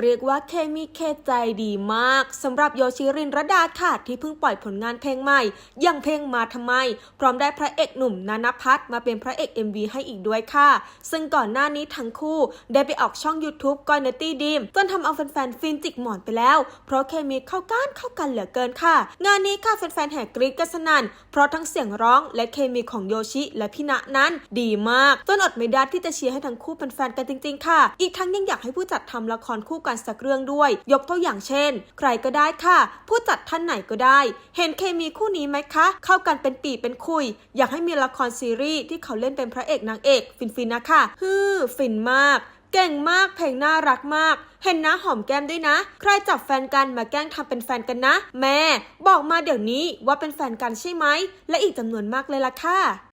เรียกว่าเคมีเคใจดีมากสำหรับโยชิรินระดาค่ะ ที่เพิ่งปล่อยผลงานเพลงใหม่ อย่างเพลงมาทำไม พร้อมได้พระเอกหนุ่มนานาพัฒน์มาเป็นพระเอก MV ให้อีกด้วยค่ะ ซึ่งก่อนหน้านี้ทั้งคู่ได้ไปออกช่อง YouTube ก้อยเนตี้ดีมจนทำเอาแฟนๆฟินจิกหมอนไปแล้ว เพราะเคมีเข้ากันเข้ากันเหลือเกินค่ะ งานนี้ค่ะแฟนๆแห่กรี๊ดกันสนั่นเพราะทั้งเสียงร้องและเคมีของโยชิและพี่ณะนั้น ดีมากจนอดไม่ได้ที่จะเชียร์ให้ทั้งคู่เป็นแฟนกันจริง ๆ ค่ะ อีกทั้งยังอยากให้ผู้จัดทำละครคู่กันสักเรื่องด้วย ยกตัวอย่างเช่น ใครก็ได้ค่ะ ผู้จัดท่านไหนก็ได้ เห็นเคมีคู่นี้ไหมคะ เข้ากันเป็นปีเป็นคุย อยากให้มีละครซีรีส์ที่เขาเล่นเป็นพระเอกนางเอก ฟินๆนะคะฮือฟินมากเก่งมากเพลงน่ารักมาก เห็นนะหอมแก้มด้วยนะ ใครจับแฟนกันมาแกล้งทำเป็นแฟนกันนะ แม่ บอกมาเดี๋ยวนี้ว่าเป็นแฟนกันใช่ไหม และอีกจำนวนมากเลยล่ะค่ะ